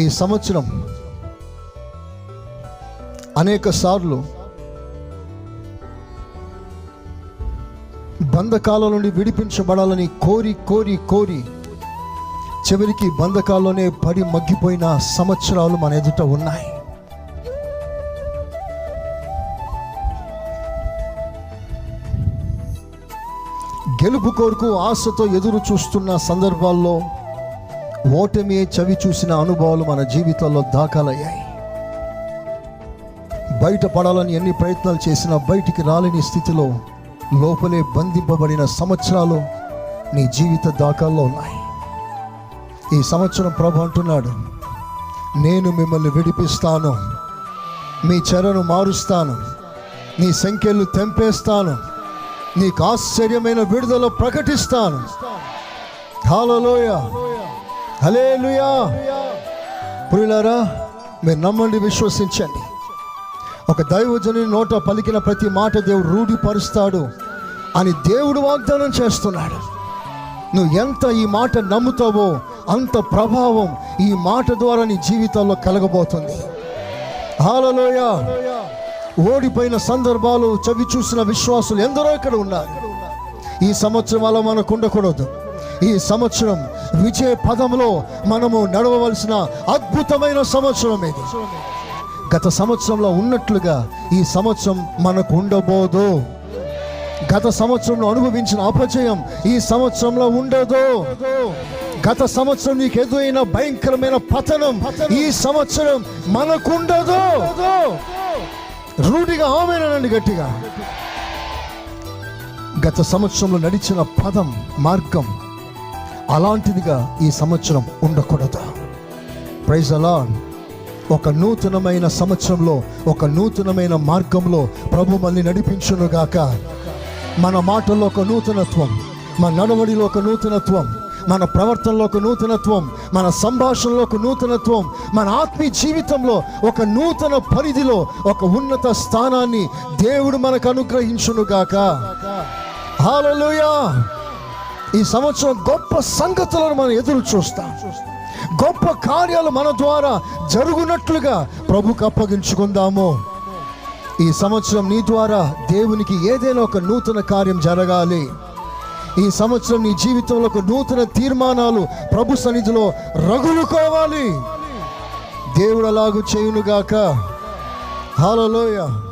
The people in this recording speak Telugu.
ఈ సంవత్సరం అనేక సార్లు బంధకాల నుండి విడిపించబడాలని కోరి కోరి కోరి చివరికి బంధకాల్లోనే పడి మగ్గిపోయిన సంవత్సరాలు మన ఎదుట ఉన్నాయి. గెలుపు కోరుకు ఆశతో ఎదురు చూస్తున్న సందర్భాల్లో ఓటమి చవి చూసిన అనుభవాలు మన జీవితాల్లో దాఖలయ్యాయి. బయటపడాలని ఎన్ని ప్రయత్నాలు చేసినా బయటికి రాలేని స్థితిలో లోపలే బంధింపబడిన సంవత్సరాలు నీ జీవిత దాఖల్లో ఉన్నాయి. ఈ సంవత్సరం ప్రభు అంటున్నాడు నేను మిమ్మల్ని విడిపిస్తాను మీ చెరను మారుస్తాను నీ సంఖ్యలు తెంపేస్తాను నీకు ఆశ్చర్యమైన విడుదల ప్రకటిస్తాను. హాలలోయ! హలే లుయా ప్రియులారా మీరు నమ్మండి విశ్వసించండి. ఒక దైవజనుని నోట పలికిన ప్రతి మాట దేవుడు రూఢిపరుస్తాడు అని దేవుడు వాగ్దానం చేస్తున్నాడు. నువ్వు ఎంత ఈ మాట నమ్ముతావో అంత ప్రభావం ఈ మాట ద్వారా నీ జీవితంలో కలగబోతుంది. హాలలోయ ఓడిపోయిన సందర్భాలు చవి చూసిన విశ్వాసులు ఎందరో ఇక్కడ ఉన్నారు. ఈ సంవత్సరం అలా మనకు ఉండకూడదు. ఈ సంవత్సరం విజయ పదంలో మనము నడవవలసిన అద్భుతమైన సంవత్సరం ఇది. గత సంవత్సరంలో ఉన్నట్లుగా ఈ సంవత్సరం మనకు ఉండబోదు. గత సంవత్సరంలో అనుభవించిన అపజయం ఈ సంవత్సరంలో ఉండదు. గత సంవత్సరం నీకు ఎదురైన భయంకరమైన పతనం ఈ సంవత్సరం మనకుండదు రూఢిగా ఆమెనండి గట్టిగా. గత సంవత్సరంలో నడిచిన పదం మార్గం అలాంటిదిగా ఈ సంవత్సరం ఉండకూడదు. ప్రైజ్ అలా ఒక నూతనమైన సంవత్సరంలో ఒక నూతనమైన మార్గంలో ప్రభు మళ్ళీ నడిపించునుగాక మన మాటల్లో ఒక నూతనత్వం మన నడవడిలో ఒక నూతనత్వం మన ప్రవర్తనలో ఒక నూతనత్వం మన సంభాషణలో ఒక నూతనత్వం మన ఆత్మీయ జీవితంలో ఒక నూతన పరిధిలో ఒక ఉన్నత స్థానాన్ని దేవుడు మనకు అనుగ్రహించునుగాక హాలలుయా ఈ సంవత్సరం గొప్ప సంగతులను మనం ఎదురు చూస్తాం. గొప్ప కార్యాలు మన ద్వారా జరుగునట్లుగా ప్రభుకు అప్పగించుకుందాము. ఈ సంవత్సరం నీ ద్వారా దేవునికి ఏదైనా ఒక నూతన కార్యం జరగాలి. ఈ సంవత్సరం నీ జీవితంలో ఒక నూతన తీర్మానాలు ప్రభు సన్నిధిలో రగులుకోవాలి. దేవుడు అలాగూ చేయునుగాక. హాలలోయ